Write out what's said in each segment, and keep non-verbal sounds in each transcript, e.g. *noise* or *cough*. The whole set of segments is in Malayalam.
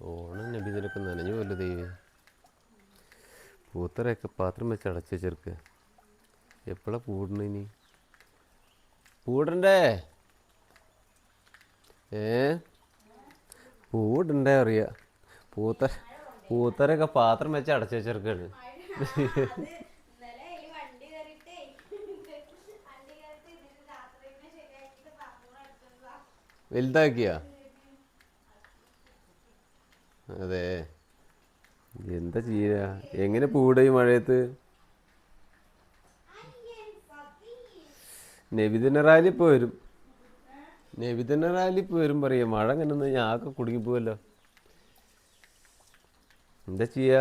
ഓണം നബിദിനൊക്കെ നനഞ്ഞു പോലെ ദൈവേ പൂത്തറയൊക്കെ പാത്രം വെച്ച് അടച്ചു വെച്ചെടുക്കുക എപ്പോഴാ പൂടണ ഇനി? പൂടണ്ടേ ഏ? പൂടണ്ടേ അറിയ. പൂത്ത പൂത്തറയൊക്കെ പാത്രം വെച്ച് അടച്ചു വെച്ചെടുക്കാണ്. ഇന്നലെ ഈ വണ്ടി കയറിയിട്ടേ വണ്ടി കയറിയിട്ട് ഇതിന് രാത്രി ശരിയാക്കിയിട്ട് പാത്രം എടുത്തതാ വലുതാക്കിയ അതെ. എന്താ ചെയ്യാ? എങ്ങനെ പൂട ഈ മഴയത്ത്? നബിദിന റാലി ഇപ്പോൾ വരും. നബിദിന റാലി ഇപ്പോൾ വരും പറയാ. മഴ അങ്ങനെ ഞാൻ ഞാൻ ആകെ കുടുങ്ങിപ്പോവല്ലോ എന്താ ചെയ്യാ?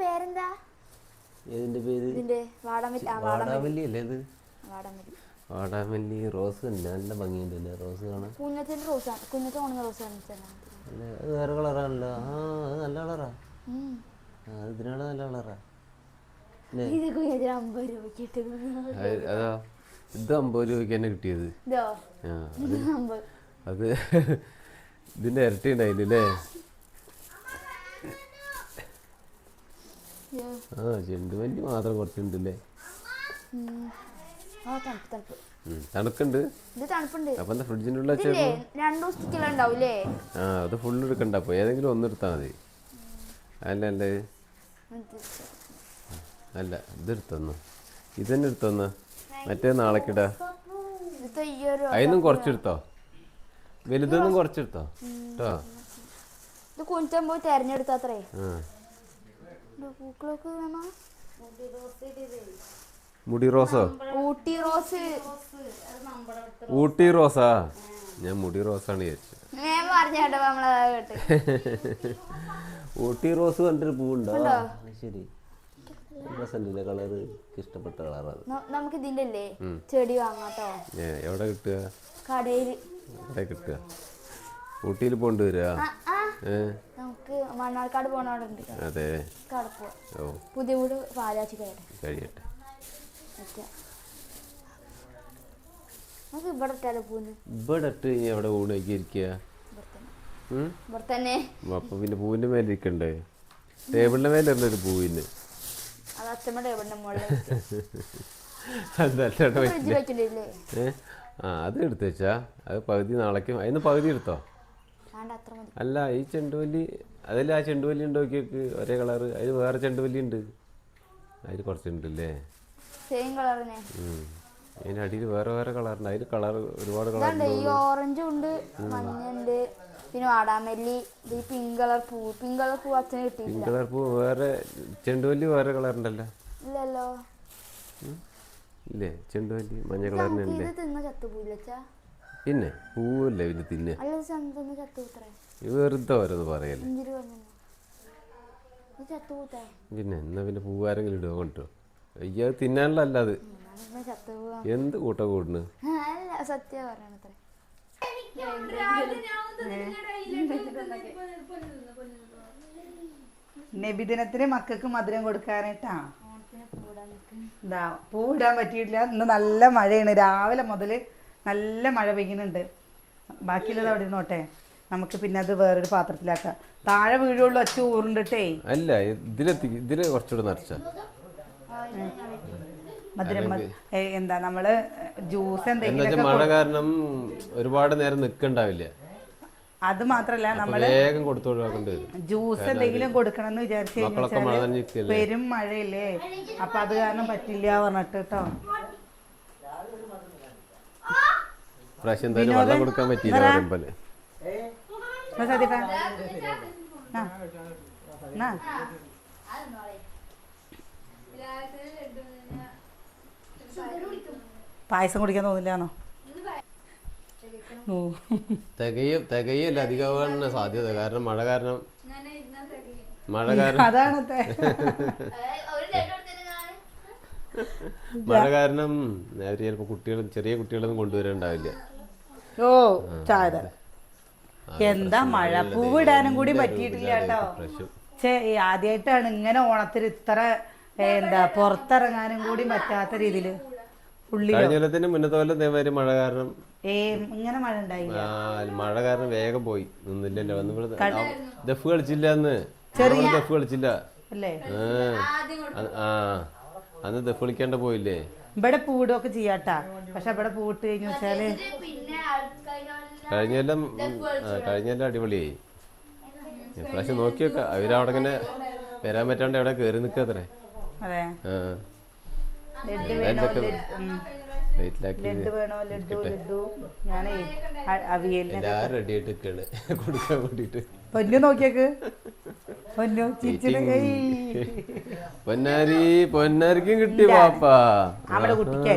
പേരെന്താ? ഏതിന്റെ പേര്? വാടാമല്ലി അല്ലേ ഇത്? വാടാമല്ലി. വാടാമല്ലി റോസ് നല്ല ഭംഗിയുണ്ട് തന്നെ റോസ് കാണാൻ. കുഞ്ഞത്തിന്റെ റോസാണ് അല്ല? അത് വേറെ കളറാണല്ലോ. ആ അത് നല്ല കളറാ. ആ ഇതിനാണ് നല്ല കളറാ. ഇത് അമ്പത് രൂപയ്ക്ക് ഇട്ടത് അത് അതാ? ഇത് അമ്പത് രൂപയ്ക്ക് തന്നെ കിട്ടിയത്. ആ അത് ഇതിന്റെ ഇരട്ടി ഉണ്ടായില്ലേ. ആ ചെണ്ടുമല്ലി മാത്രം കുറച്ചുണ്ടല്ലേ തണുക്കുണ്ട്. ഇത് അപ്പം എന്താ ഫ്രിഡ്ജിന്റെ ഉള്ളിൽ ആ അത് ഫുള്ള് എടുക്കണ്ട അപ്പൊ ഏതെങ്കിലും ഒന്ന് എടുത്താൽ മതി. അല്ല അല്ല. അല്ല ഇത് എടുത്തൊന്ന്. ഇതന്നെ എടുത്തൊന്ന്. മറ്റേ നാളേക്കിടാ അതിനും കുറച്ചെടുത്തോ? വലുതൊന്നും കുറച്ചെടുത്തോ? കേട്ടോ ഇത് കുഞ്ചൻ പോയി തെരഞ്ഞെടുത്താത്രേ. ഇത് പൂക്കളൊക്കെ വേണോ? മുടി റോസോ? ഊട്ടി റോസ്. ഊട്ടി റോസാ? ഞാൻ മുടി റോസാണ് വിചാരിച്ചത് ഞാൻ പറഞ്ഞേട്ടോ നമ്മളെ കേട്ട്. ഊട്ടി റോസ് കണ്ടൊരു പൂവുണ്ടോ? ശരി. രസമുണ്ടല്ലേ കളറ് ഇഷ്ടപ്പെട്ട കളറാണ് നമുക്ക് ഇതിന്റെ അല്ലേ ചെടി വാങ്ങാട്ടോ. എവിടെ കിട്ടുക? കടയിൽ എവിടെ കിട്ടുക? ഊട്ടിയിൽ പോണ്ട് വരാ നമുക്ക് മണ്ണാർക്കാട് പോണവിടെ അതെ. പുതിയ വീട് പാലാച്ചി കഴിയട്ടെ. ഇവിടെ ഇട്ട് എവിടെ ഊണാക്കി ഇരിക്കുക? അപ്പൊ പിന്നെ പൂവിന്റെ മേലെ ഇരിക്കണ്ടേ? ടേബിളിന്റെ മേലെ ഒരു പൂവിന്? *laughs* ആ അത് എടുത്ത് വെച്ചാ. അത് പകുതി നാളേക്ക്. അതിന് പകുതി എടുത്തോ? അല്ല ഈ ചെണ്ടുവല്ലി അതിൽ ആ ചെണ്ടുവല്ലി ഉണ്ട് നോക്കിയൊക്കെ? ഒരേ കളറ്. അതിൽ വേറെ ചെണ്ടുവല്ലി ഉണ്ട്. അതിൽ കുറച്ചുണ്ടല്ലേ? സെയിം കളർ തന്നെ അടിയിൽ വേറെ വേറെ കളറുണ്ട് അതിൽ കളർ ഒരുപാട് കളർ ഈ ഓറഞ്ചും ഉണ്ട് മഞ്ഞുണ്ട് പിന്നെ വാടാമല്ലി ഈ പിങ്ക് കളർ പൂ പിങ്ക് കളർ പൂ അച്ഛന് കിട്ടി പിങ്ക് കളർ പൂ വേറെ ചെണ്ടുവല്ലി വേറെ കളറുണ്ടല്ലോ ഇല്ലല്ലോ. ഇല്ലേ? ചെണ്ടുവല്ലി മഞ്ഞ കളറിനല്ലേ പിന്നെ പൂവല്ലേ പിന്നെ തിന്നെ? വെറുതെ ഓരോന്ന് പറയല്ലേ? പിന്നെ എന്നാ പിന്നെ പൂവാരെങ്കിലും ഇടുക കൊണ്ടോ അയ്യോ തിന്നാനുള്ള അല്ല അത് ചത്തുപോവാ എന്ത് കൂട്ട കൂടുന്നു? സത്യം പറയണത്രേ നബിദിനത്തിന് മക്കൾക്ക് മധുരം കൊടുക്കാനായിട്ടാ? ഇതാ പൂവിടാൻ പറ്റിയിട്ടില്ല. ഇന്ന് നല്ല മഴയാണ്. രാവിലെ മുതൽ നല്ല മഴ പെയ്യുന്നുണ്ട്. ബാക്കിയുള്ളത് അവിടെ ഇരുന്നോട്ടെ. നമുക്ക് പിന്നെ അത് വേറൊരു പാത്രത്തിലാക്കാം. താഴെ വീഴുള്ളൂ ഒച്ച ഊറുണ്ടിട്ടേ അല്ല ഇതിലെത്തി ഇതിൽ കുറച്ചുകൂടെ നിറച്ച. മധുരം എന്താ നമ്മൾ ജ്യൂസ് എന്തെങ്കിലും മഴ കാരണം ഒരുപാട് നേരം നിക്കണ്ടാവില്ല. അത് മാത്രല്ല നമ്മൾ വേഗം കൊടുത്തു ജ്യൂസ് എന്തെങ്കിലും കൊടുക്കണം എന്ന് വിചാരിച്ചു കഴിഞ്ഞാൽ പെരും മഴയില്ലേ? അപ്പൊ അത് കാരണം പറ്റില്ല പറഞ്ഞിട്ട് കേട്ടോ പ്രാവശ്യം എന്തായാലും വെള്ളം കൊടുക്കാൻ പറ്റിയില്ല പറയുമ്പോലെ. എന്നാ സതീട്ടാ ആ. എന്നാ? പായസം കുടിക്കാൻ തോന്നില്ലാന്നോ? തികയും തികയും തികയല്ല അധികമാകാനുള്ള സാധ്യത. കാരണം മഴ കാരണം മഴ കാരണം മഴ കാരണം അവർ ചിലപ്പോ കുട്ടികൾ ചെറിയ കുട്ടികളൊന്നും കൊണ്ടുവരണ്ടാവില്ല. ഓ ചായ എന്താ മഴ? പൂവിടാനും കൂടി പറ്റിയിട്ടില്ല കേട്ടോ. ആദ്യമായിട്ടാണ് ഇങ്ങനെ ഓണത്തിന് ഇത്ര എന്താ പുറത്തിറങ്ങാനും കൂടി പറ്റാത്ത രീതിയിൽ കഴിഞ്ഞ കൊല്ലത്തിന് മുന്നത്തെ കൊല്ലം ഇതേമാതിരി മഴ കാരണം ഏ ഇങ്ങനെ മഴ ഉണ്ടായി മഴ കാരണം വേഗം പോയി. നിന്നില്ലല്ലോ. ദഫ് കളിച്ചില്ല അന്ന്. ദഫ് കളിച്ചില്ല. ആ, അന്ന് ദഫ് കളിക്കേണ്ട പോയില്ലേ? ഇവിടെ പൂടൊക്കെ ചെയ്യാട്ടാ. പക്ഷെ ഇവിടെ പൂട്ട് കഴിഞ്ഞു വെച്ചാൽ കഴിഞ്ഞെല്ലാം കഴിഞ്ഞ കൊല്ലം കഴിഞ്ഞ അടിപൊളിയായി. ഇപ്രാവശ്യം നോക്കി വെക്കാം അവരവിടെ ഇങ്ങനെ വരാൻ പറ്റാണ്ട് എവിടെ കയറി നിൽക്കാത്രേ പൊന്നു നോക്കിയേക്ക്. പൊന്നു. പൊന്നാരി പൊന്നാരിക്കും കിട്ടി പാപ്പാ അവിടെ കുട്ടിക്ക്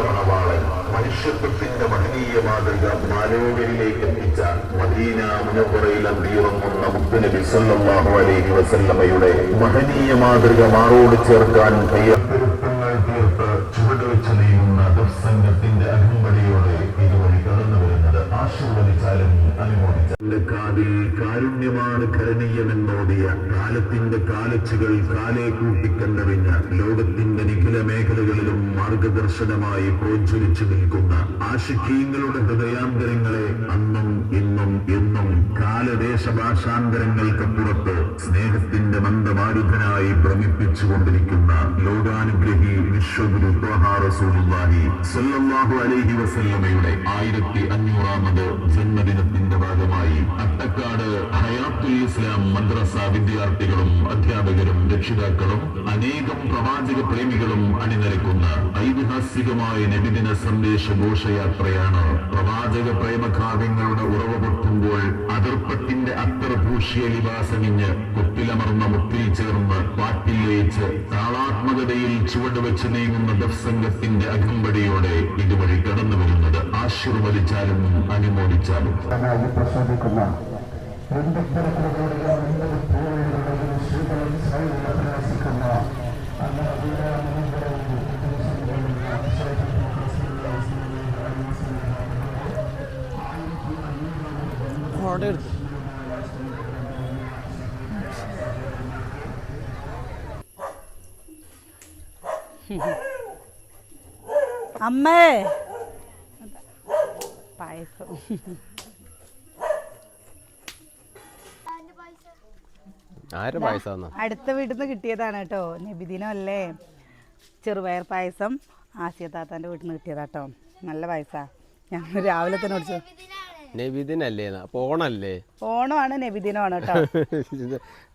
മണവാളൻ മനുഷ്യത്വത്തിന്റെ മഹനീയ മാതൃക മാലോകരിലേക്ക് എത്തിച്ച മദീന മുനപ്പുറയിൽ അന്തിയുറങ്ങുന്ന മുത്തുനബി സല്ലല്ലാഹു അലൈഹി വസല്ലമയുടെ മഹനീയ മാതൃക മാറോട് ചേർക്കാൻ തയ്യാറെടുപ്പങ്ങൾ തീർത്ത് നീങ്ങുന്ന ദുർസംഘത്തിന്റെ അകമ്പടിയോടെ ഇതുവഴി കടന്നു വരുന്നത് ആശീർവദിച്ചാലും അനുമോദിച്ചാലും കാതിൽ കാരുണ്യമാണ് കരണീയമെന്നോടിയ കാലത്തിന്റെ കാലച്ചുകൾ കാലേ കൂട്ടിക്കണ്ടറിഞ്ഞ ലോകത്തിന്റെ നിഖില മേഖലകളിലും മാർഗദർശനമായി പ്രോജ്വലിച്ചു നിൽക്കുന്ന ആശിഖീങ്ങളുടെ ഹൃദയാന്തരങ്ങളെ അന്നും ഇന്നും എന്നും കാലദേശ ഭാഷാന്തരങ്ങൾക്കപ്പുറത്ത് സ്നേഹത്തിന്റെ മന്ദമാരുധനായി ഭ്രമിപ്പിച്ചുകൊണ്ടിരിക്കുന്ന ലോകാനുഗ്രഹി വിശ്വഗുരു അലൈഹി വസല്ലമയുടെ ആയിരത്തി അഞ്ഞൂറാമത് ജന്മദിനത്തിന്റെ ഭാഗമായി അട്ടക്കാട് ഹയാത്തുൽ ഇസ്ലാം മദ്രസ വിദ്യാർത്ഥികളും അധ്യാപകരും രക്ഷിതാക്കളും അനേകം പ്രവാചക പ്രേമികളും അണിനിരക്കുന്ന ഐതിഹാസികമായ നബിദിന സന്ദേശ ഘോഷയാത്രയാണ് പ്രവാചക പ്രേമകാവ്യങ്ങളുടെ ഉറവ പൊട്ടുമ്പോൾ അതിർപ്പത്തിന്റെ അത്തർ പൂശിയ നിവാസമിഞ്ഞ് കൊത്തിലമർന്ന മുത്തിൽ ചേർന്ന് പാട്ടിൽ ലയിച്ച് താളാത്മകതയിൽ ചുവടുവെച്ച് നീങ്ങുന്ന ദഫ്സംഗത്തിന്റെ അകമ്പടിയോടെ ഇതുവഴി കടന്നു വരുന്നത് ആശീർവദിച്ചാലും അനുമോദിച്ചാലും. എടുത്തു അമ്മേ. പായസം അടുത്ത വീട്ടിൽ നിന്ന് കിട്ടിയതാണ് കേട്ടോ. നബിദിനം അല്ലേ ചെറുപയർ പായസം ആസിയ താത്താന്റെ വീട്ടിൽ നിന്ന് കിട്ടിയതാട്ടോ നല്ല പായസാ. ഞാൻ രാവിലെ തന്നെ ഓടിച്ചു നബിദിനല്ലേ അപ്പൊ ഓണല്ലേ? ഓണമാണ് നബിദിനമാണ് കേട്ടോ.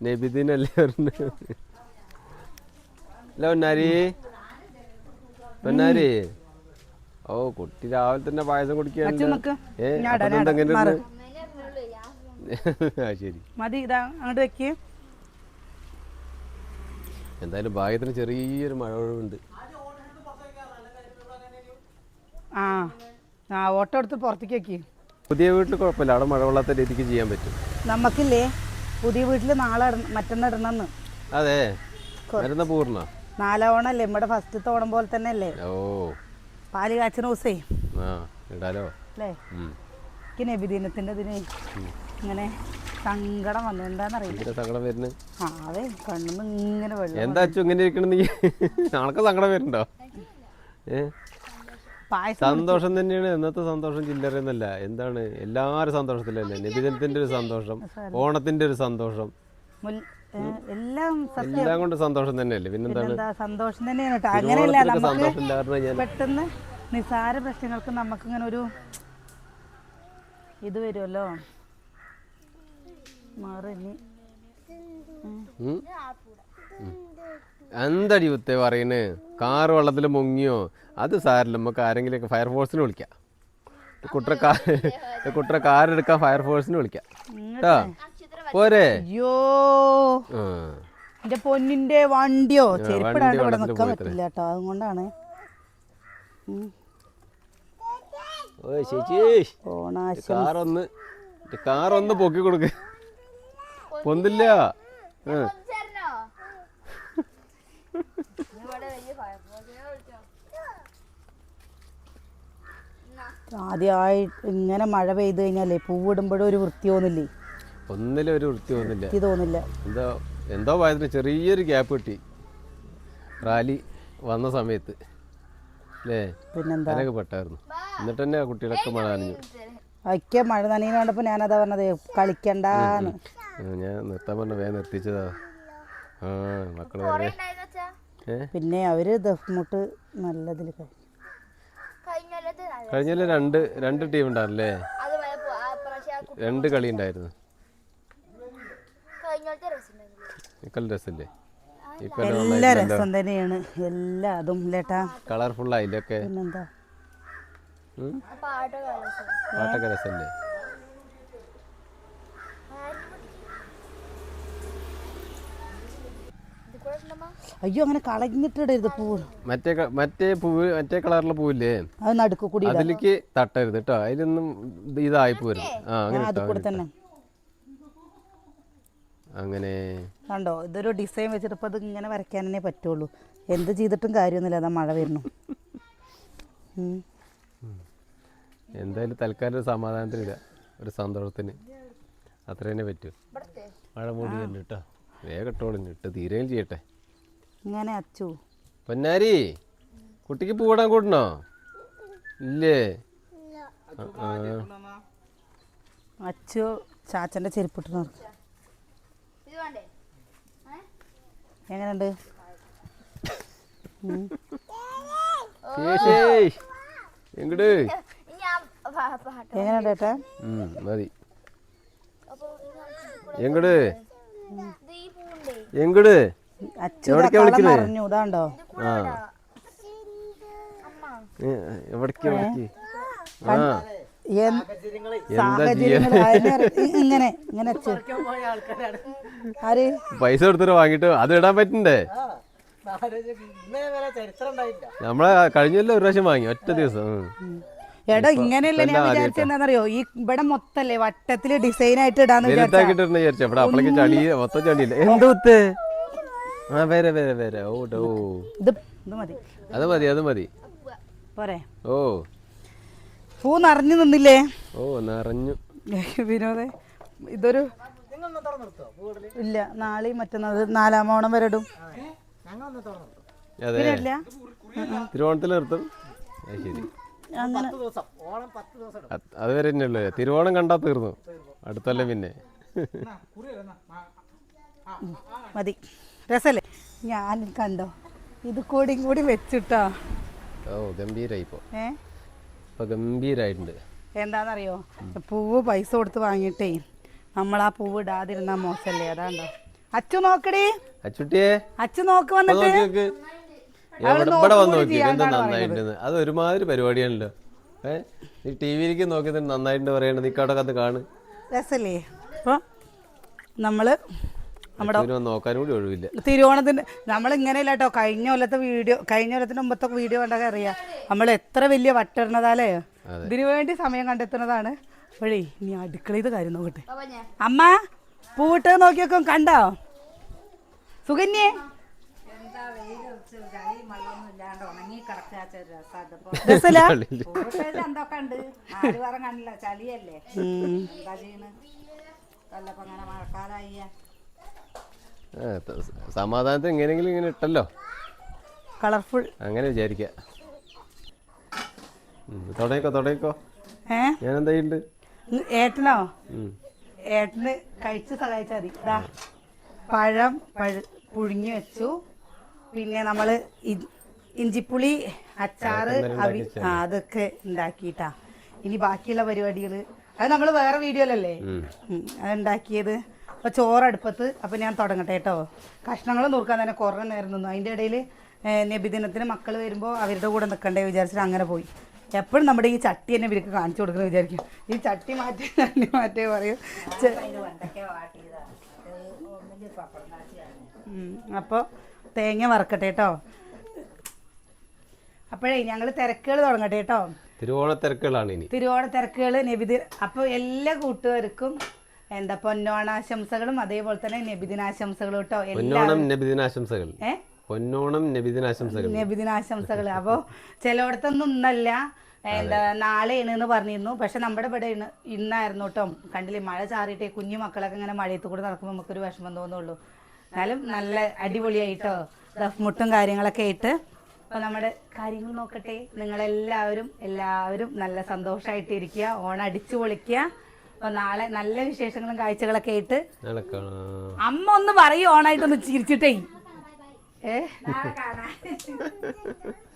നബിദിനല്ലേ അല്ല പൊന്നാരി. പൊന്നാരി. ഓ കുട്ടി രാവിലെ തന്നെ പായസം? *laughs* ആ ശരി. മതി ഇതാ അങ്ങോട്ട് വെക്ക്. എന്തായാലും ഭാഗ്യത്തിന് ചെറിയൊരു മഴ ഒഴിവുണ്ട് ആ ആ ഓട്ടോ എടുത്ത് പുറത്തേക്ക് വെക്ക്. പുതിയ വീട്ടിൽ കുഴപ്പമില്ല. അവിടെ മഴ കൊള്ളാത്ത രീതിക്ക് ചെയ്യാൻ പറ്റും. നമുക്കില്ലേ പുതിയ വീട്ടിൽ നാളെ ഇടണമെന്ന് അതെ. പൂർണ? നാലോണല്ലേ നമ്മുടെ ഫസ്റ്റത്തെ ഓണം പോലെ തന്നെ അല്ലേ ഓ. പാൽ കാച്ചിന ദിവസേ. ഇടാലോ? അല്ലേ. എനിക്ക് നബിദിനത്തിന്റെ ഇതിന്. ഇങ്ങനെ സങ്കടം വന്നു എന്താണെന്നറിയില്ല ഭയങ്കര സങ്കടം വരുന്നു? ആ അതെ കണ്ണുന്ന് ഇങ്ങനെ വെള്ളം എന്താ അച്ചു ഇങ്ങനെ ഇരിക്കണം നീ? ആൾക്ക് സങ്കടം വരുന്നുണ്ടോ? സന്തോഷം തന്നെയാണ്. ഇന്നത്തെ സന്തോഷം ചില്ലറയൊന്നുമല്ല. എന്താണ്? എല്ലാവരും സന്തോഷത്തിലല്ലേ? നബിജനത്തിന്റെ ഒരു സന്തോഷം ഓണത്തിന്റെ ഒരു സന്തോഷം. എല്ലാം എല്ലാം കൊണ്ട് സന്തോഷം തന്നെയല്ലേ? പിന്നെന്താണ്? പിന്നെന്താ? സന്തോഷം തന്നെയാണ് അങ്ങനെയല്ല നമുക്ക് സന്തോഷം പെട്ടെന്ന് നിസാര പ്രശ്നങ്ങൾക്ക് നമുക്കിങ്ങനെ ഒരു ഇത് വരുമല്ലോ. എന്തടി ഉത്തേ പറയുന്നത് കാർ വെള്ളത്തിൽ മുങ്ങിയോ? അത് സാരില്ല നമുക്ക് ആരെങ്കിലുമൊക്കെ ഫയർഫോഴ്സിനെ വിളിക്കാം. കുട്ടറ കാർ കുട്ടറ കാർ എടുക്കാൻ ഫയർഫോഴ്സിനെ വിളിക്കാം. കേട്ടോ പോരെ. അയ്യോ. എന്റെ പൊന്നിന്റെ വണ്ടിയോ? ചെരുപ്പിടാണ്ട് ഇവിടെ വെള്ളത്തിൽ നിൽക്കാൻ പോയി പറ്റില്ല കേട്ടോ അതുകൊണ്ടാണ്. ഓ ചേച്ചി. കാറൊന്ന് കാറൊന്ന് പൊക്കി കൊടുക്ക്. പൊന്തില്ല ആദ്യമായിട്ട് ആദ്യമായി ഇങ്ങനെ മഴ പെയ്ത് കഴിഞ്ഞാലേ പൂവിടുമ്പോഴും ഒരു വൃത്തി തോന്നില്ലേ? ഒന്നിലും ഒരു വൃത്തി തോന്നില്ല. തോന്നില്ല. എന്തോ എന്തോ പായത്തിന് ചെറിയൊരു ഗ്യാപ്പ് കിട്ടി. റാലി വന്ന സമയത്ത്. അല്ലേ പിന്നെന്താ? പെട്ടായിരുന്നു. എന്നിട്ട് തന്നെ കുട്ടികളൊക്കെ മഴ നനഞ്ഞു. ഒക്കെ മഴ നനീന്ന് കണ്ടപ്പോൾ ഞാനതാ പറഞ്ഞത് കളിക്കണ്ടാന്ന്. ഞാൻ നിർത്താൻ പറഞ്ഞ വേഗം നിർത്തിച്ചതാ. ആ മക്കളെ ഏ? പിന്നെ അവർ ദഫ്മുട്ട് നല്ലതിൽ കഴിഞ്ഞ രണ്ട് രണ്ട് ടീം ഉണ്ടല്ലേ വരെ രണ്ട് കളി ഉണ്ടായിരുന്നു. രസല്ലേ? എല്ലാ രസം തന്നെയാണ്. എല്ലാ അതും ലേട്ടാ കളർഫുൾ ആയില്ലൊക്കെ പിന്നെന്താ? ഉം? ആ പാട്ടൊക്കെ നല്ല രസം പാട്ടൊക്കെ രസല്ലേ ഇത് കൂടെ ഉണ്ടമ്മ അയ്യോ അങ്ങനെ കളഞ്ഞിട്ടിടരുത് പൂ. മറ്റേ മറ്റേ പൂവ് മറ്റേ കളറിലെ പൂവില്ലേ? അത് നടുക്ക് കൂടി അതിലേക്ക് തട്ടരുത് കേട്ടോ അതിലൊന്നും ഇതായി പോരും ആ അങ്ങനെ അത് കൂടെ തന്നെ. അങ്ങനെ. കണ്ടോ ഇതൊരു ഡിസൈൻ വെച്ചിട്ട് ഇപ്പോ അത് ഇങ്ങനെ വരയ്ക്കാൻ തന്നെ പറ്റുള്ളൂ. എന്ത് ചെയ്തിട്ടും കാര്യമൊന്നുമില്ല അതാ മഴ വരുന്നു. എന്തായാലും തൽക്കാലം ഒരു സമാധാനത്തിനില്ല ഒരു സന്തോഷത്തിന്. അത്ര തന്നെ പറ്റൂ. മഴ മൂടിയല്ലോ കേട്ടോ വേഗം ഇട്ടോളും. ഇട്ട് തീരെയും ചെയ്യട്ടെ. ഇങ്ങനെ അച്ചു. പൊന്നാരി കുട്ടിക്ക് പൂവിടാൻ കൂട്ടണോ? ഇല്ലേ. അച്ചു ചാച്ചന്റെ ചെരുപ്പിട്ട് നോക്ക് ഇത് വേണ്ടേ? ഏ? എങ്ങനെയുണ്ട്? ഉം. ശേഷേയ്. എങ്ങട്? ഇനി ആ പാ- പാട്ട് എങ്ങനെയുണ്ട് ഏട്ടാ? മതി. എങ്ങോട്ട് ഇത് എവിടേക്കാ? ഇതാണ്ടോ? ആ. എവിടേക്ക് എവിടേക്ക്? ഇങ്ങനെ ഇങ്ങനെ അച്ചു ആര്? പൈസ കൊടുത്തിട്ട് വാങ്ങിട്ട് അത് ഇടാൻ പറ്റണ്ടേ? നമ്മളെ കഴിഞ്ഞല്ലോ ഒരു പ്രാവശ്യം വാങ്ങി ഒറ്റ ദിവസം. എടാ ഇങ്ങനെയല്ല ഞാൻ വിചാരിച്ചത് എന്താണെന്നറിയോ? ഈ ഇവിടെ മൊത്തല്ലേ വട്ടത്തിൽ ഡിസൈൻ ആയിട്ട് ഇടാന്ന് വിചാരിച്ച. അപ്പളേക്ക് ചളി മൊത്തം ചളിയില്ല? എന്തോ ഉത്ത് ആ വരെ വരെ വരെ. ഓ ഡോ ഇത് ഇത് മതി. അത് മതി അത് മതി. പോരെ. ഓ. പൂ നിറഞ്ഞു നിന്നില്ലേ? ഓ നിറഞ്ഞു. വിനോദേ ഇതൊരു ഇല്ല നാളെ മറ്റന്നാൾ നാലാം ഓണം വരെ ഇടും. അതെ. തിരുവോണത്തിൽ നിർത്തും. ശരി. അങ്ങനെ. അത് അത് വരെ തിരുവോണം കണ്ടാ തീർന്നു. അടുത്തല്ലേ പിന്നെ. മതി. രസല്ലേ? ഞാൻ കണ്ടോ ഇത് കൂടി കൂടി വെച്ചിട്ടോ. ഓ ഗംഭീരായി ഇപ്പൊ ഗംഭീരായിട്ടുണ്ട്. എന്താണെന്നറിയോ പൂവ് പൈസ കൊടുത്ത് വാങ്ങിയിട്ടേ നമ്മൾ ആ പൂവ് ഇടാതിരുന്ന മോശല്ലേ അതാണ്ടോ. അച്ചു നോക്കടി. അച്ചുട്ടിയെ. അച്ചു നോക്ക് വന്നിട്ട്. ഇവിടെ വന്ന് നോക്കി എന്താ നന്നായിട്ടുണ്ട് അത് ഒരുമാതിരി പരിപാടിയാണല്ലോ. ഏ? ഈ ടി വിയിലേക്ക് നോക്കി നന്നായിട്ടുണ്ട് നന്നായിട്ട് പറയണത് നിക്കവിടെ കത്ത് കാണ്. രസല്ലേ? അപ്പോൾ നമ്മൾ നമ്മുടെ നമ്മളിങ്ങനെ തിരുവോണത്തിന് നമ്മൾ ഇങ്ങനെയല്ല കേട്ടോ കഴിഞ്ഞ കൊല്ലത്തെ വീഡിയോ കഴിഞ്ഞ കൊല്ലത്തിന് മുമ്പത്തെ വീഡിയോ കണ്ടൊക്കെ അറിയാ. നമ്മൾ എത്ര വലിയ വട്ടിടണതാലേ? ഇതിനു വേണ്ടി സമയം കണ്ടെത്തുന്നതാണ്. വഴി നീ അടുക്കളയത് കാര്യം നോക്കട്ടെ. അമ്മ പൂട്ട് നോക്കിയൊക്കെ കണ്ടോ? സുകന്യേ. ചളിയല്ലേ എന്താ ചെയ്യണ് കൊല്ലപ്പോ അങ്ങനെ മഴക്കാലായി ആ, ത- സമാധാനത്തിന് എങ്ങനെയെങ്കിലും ഇങ്ങനെ ഇട്ടല്ലോ. കളർഫുൾ. അങ്ങനെ വിചാരിക്കോ. തുടങ്ങിക്കോ തുടങ്ങിക്കോ. ഞാൻ ഏട്ടനോ? ഏട്ടന് കഴിച്ച് സഹായിച്ചാൽ മതി. ഇതാ പഴം പഴ പുഴുങ്ങി വെച്ചു. പിന്നെ നമ്മൾ ഇഞ്ചിപ്പുളി അച്ചാറ് അവി ആ അതൊക്കെ ഉണ്ടാക്കിയിട്ടാ. ഇനി ബാക്കിയുള്ള പരിപാടികൾ അത് നമ്മൾ വേറെ വീഡിയോയിലല്ലേ അത് ഉണ്ടാക്കിയത് അപ്പോൾ ചോറടുപ്പത്ത്. അപ്പോൾ ഞാൻ തുടങ്ങട്ടെ കേട്ടോ. കഷ്ണങ്ങൾ നോക്കാൻ തന്നെ കുറേ നേരം നിന്നു. അതിന്റെ ഇടയിൽ നബിദിനത്തിന് മക്കൾ വരുമ്പോൾ അവരുടെ കൂടെ നിൽക്കണ്ടേ വിചാരിച്ചിട്ട് അങ്ങനെ പോയി. എപ്പോഴും നമ്മുടെ ഈ ചട്ടി തന്നെ ഇവർക്ക് കാണിച്ചു കൊടുക്കുന്നത് വിചാരിക്കും. ഈ ചട്ടി മാറ്റി ചട്ടി മാറ്റി പറയും. അപ്പോൾ തേങ്ങ വറക്കട്ടെ കേട്ടോ. അപ്പോഴേ ഞങ്ങൾ തിരക്കുകൾ തുടങ്ങട്ടെ കേട്ടോ. തിരുവോണത്തിരക്കുകളാണ് ഇനി. തിരുവോണ തിരക്കുകൾ നബിദിന അപ്പോൾ എല്ലാ കൂട്ടുകാർക്കും എന്താ പൊന്നോണാശംസകളും അതേപോലെ തന്നെ നബിദിനാശംസകളും കേട്ടോ. പൊന്നോണം നബിദിനാശംസകൾ. പൊന്നോണം നബിദിനാശംസകൾ. നബിദിനാശംസകൾ. അപ്പോൾ ചിലയിടത്തൊന്നും ഇന്നല്ല. എന്താ നാളെയാണ് എന്ന് പറഞ്ഞിരുന്നു. പക്ഷെ നമ്മുടെ ഇവിടെ ഇന്ന് ഇന്നായിരുന്നു കേട്ടോ. കണ്ടില്ലേ? മഴ ചാറിയിട്ടേ കുഞ്ഞു മക്കളൊക്കെ ഇങ്ങനെ മഴയത്ത് കൂടെ നടക്കുമ്പോൾ നമുക്കൊരു വിഷമം തോന്നുള്ളൂ എന്നാലും നല്ല അടിപൊളിയായിട്ടോ. ദഫ്മുട്ടും കാര്യങ്ങളൊക്കെ ആയിട്ട്. അപ്പോൾ നമ്മുടെ കാര്യങ്ങൾ നോക്കട്ടെ. നിങ്ങളെല്ലാവരും എല്ലാവരും നല്ല സന്തോഷമായിട്ട് ഇരിക്കുക ഓണം അടിച്ചു പൊളിക്കുക. അപ്പോൾ നാളെ നല്ല വിശേഷങ്ങളും കാഴ്ചകളൊക്കെ ആയിട്ട് അമ്മ ഒന്ന് പറയൂ ഓണായിട്ടൊന്ന് ചിരിച്ചിട്ടേ. ഏ നാളെ കാണാം. *laughs*